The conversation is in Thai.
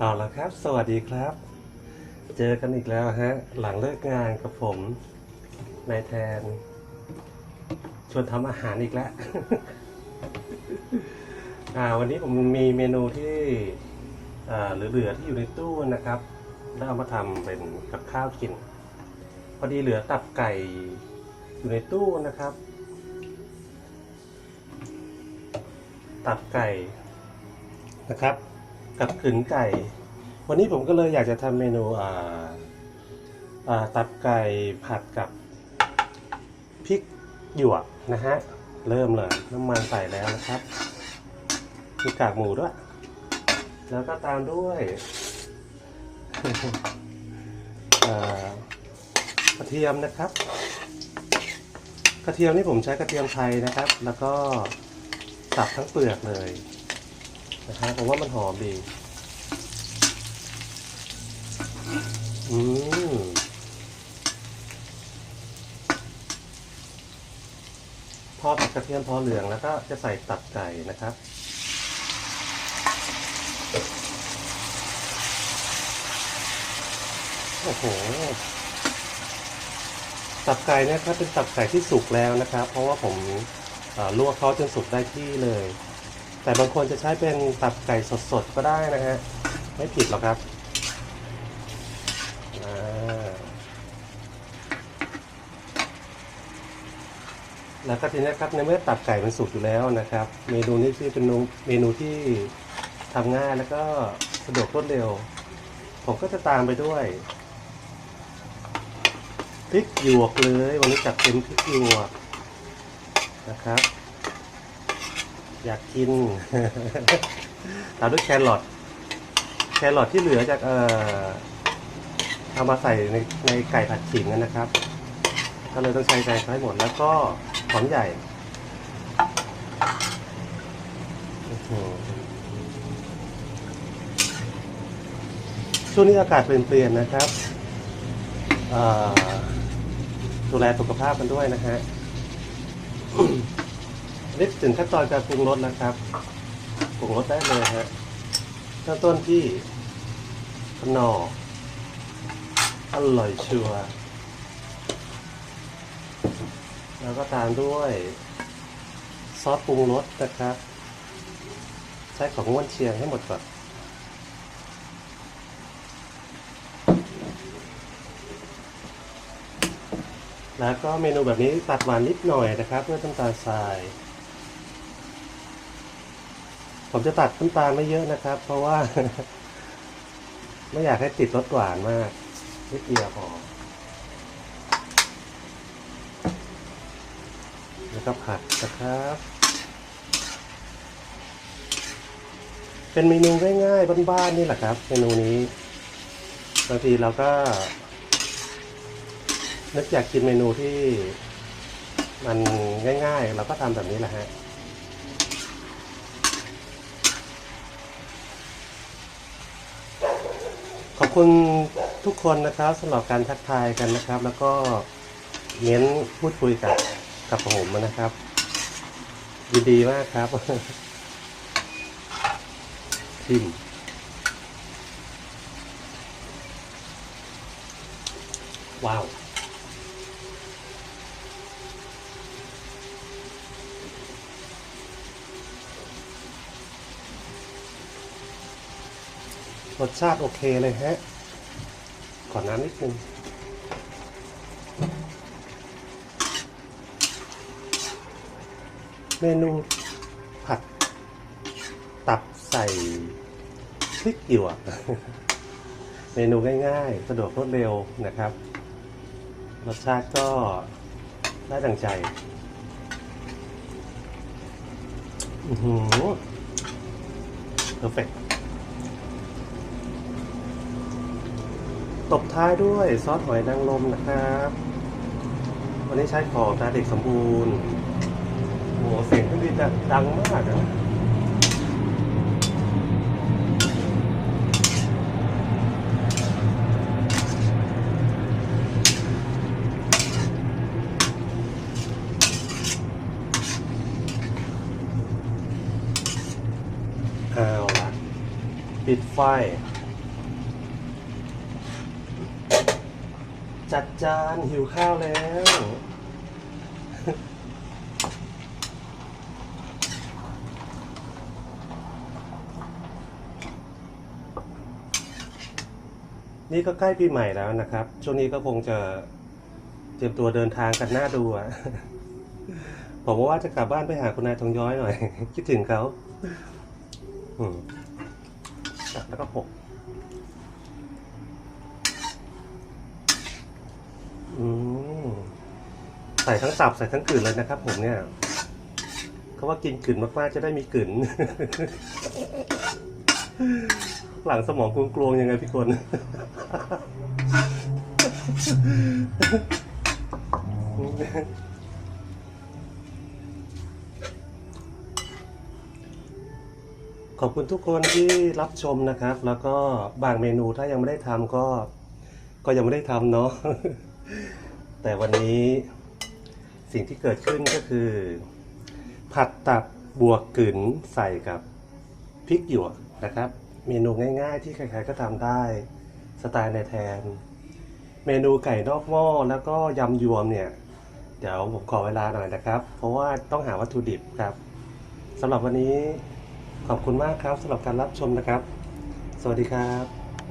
เอาละครับ สวัสดีครับ เจอกันอีกแล้วฮะ หลังเลิกงานกับผมนายแทน ชวนทำอาหารอีกแล้วอ่าวันนี้ผมมีเมนูที่อ่าเหลือๆที่อยู่ในตู้นะครับแล้วเอามาทำเป็นกับข้าวกิน พอดีเหลือตับไก่อยู่ในตู้นะครับ ตับไก่นะครับ กับขืนไก่ วันนี้ผมก็เลยอยากจะทำเมนูอ่าอ่าตับไก่ผัดกับพริกหยวกนะฮะ เริ่มเลยน้ำมันใส่แล้วนะครับมีกากหมูด้วย แล้วก็ตามด้วยอ่ากระเทียมนะครับ กระเทียมนี่ผมใช้กระเทียมไทยนะครับ แล้วก็สับทั้งเปลือกเลย นะฮะผมว่ามันหอมดี อืมพอผัดกระเทียมพอเหลืองแล้วก็จะใส่ตับไก่นะครับโอ้โหตับไก่เนี่ยครับเป็นตับไก่ที่สุกแล้วนะครับ เพราะว่าผมลวกเขาจนสุกได้ที่เลย แต่บางคนจะใช้เป็นตับไก่สดๆก็ได้นะฮะ ไม่ผิดหรอกครับแล้วก็ทีนี้ครับในเมื่อตับไก่มันสุกอยู่แล้วนะครับ เมนูนี้ที่เป็นเมนูที่ทำง่ายแล้วก็สะดวกรวดเร็ว ผมก็จะตามไปด้วยพริกหยวกเลย วันนี้จัดเต็มพริกหยวกนะครับ อยากกิน ตามด้วยแครอทแครอทที่เหลือจากเอ่อเอามาใส่ในในไก่ผัดขิงนะครับ ก็เลยต้องใช้ใจให้หมดแล้วก็หอมใหญ่อื้อหือช่วงนี้อากาศเปลี่ยนๆนะครับเอ่อดูแลสุขภาพกันด้วยนะฮะ นี่ถึงขั้นตอนการปรุงรสนะครับปรุงรสได้เลยฮะเริ่มต้นที่ขนออร่อยชัวร์แล้วก็ตามด้วยซอสปรุงรสนะครับ ใช้ของง้วนเชียงให้หมดก่อนแล้วก็เมนูแบบนี้ตัดหวานนิดหน่อยนะครับ เพื่อน้ำตาลทราย ผมจะตัดน้ำตาลไม่เยอะนะครับ เพราะว่า ไม่อยากให้ติดรสหวานมากนิดเดียวพอแล้วก็ผัดนะครับ เป็นเมนูง่ายๆบ้านๆนี่แหละครับ เมนูนี้บางทีเราก็นึกอยากกินเมนูที่มันง่ายๆ เราก็ทำแบบนี้แหละฮะ ขอบ คุณทุกคนนะครับสำหรับการทักทายกันนะครับ แล้วก็เน้นพูดคุยกับกับผมนะครับยินดีมากครับทิมว้าวรสชาติโอเคเลยฮะ ขอน้ำนิดนึงเมนูผัด ตับใส่พริกหยวกเมนูง่ายๆ สะดวกรวดเร็วนะครับ รสชาติก็ได้ดังใจอือหือเพอร์เฟกต ตบท้ายด้วยซอสหอยนางรมนะครับ วันนี้ใช้ของตาเด็กสมบูรณ์โหเสียงเครื่องบินแบบดังมากอะเอาละปิดไฟ จานหิวข้าวแล้ว นี่ก็ใกล้ปีใหม่แล้วนะครับ ช่วงนี้ก็คงจะเตรียมตัวเดินทางกันหน้าดูอะผมว่าจะกลับบ้านไปหาคุณนายทองย้อยหน่อย คิดถึงเขาอืมแล้วก็หกอืมใส่ทั้งสับใส่ทั้งกลืนเลยนะครับผมเนี่ยเขาว่ากินกลืนมากๆจะได้มีกลืนหลังสมองกลวงๆยังไงพี่คนขอบคุณทุกคนที่รับชมนะครับ แล้วก็บางเมนูถ้ายังไม่ได้ทำก็ ก็ยังไม่ได้ทำเนาะแต่วันนี้ สิ่งที่เกิดขึ้นก็คือ ผัดตับบวกกึ๋นใส่กับพริกหยวกนะครับ เมนูง่ายๆ ที่ใครๆก็ทำได้สไตล์ในแทน เมนูไก่นอกหม้อแล้วก็ยำยวมเนี่ยเดี๋ยวผมขอเวลาหน่อยนะครับ เพราะว่าต้องหาวัตถุดิบครับสำหรับวันนี้ขอบคุณมากครับสำหรับการรับชมนะครับ สวัสดีครับ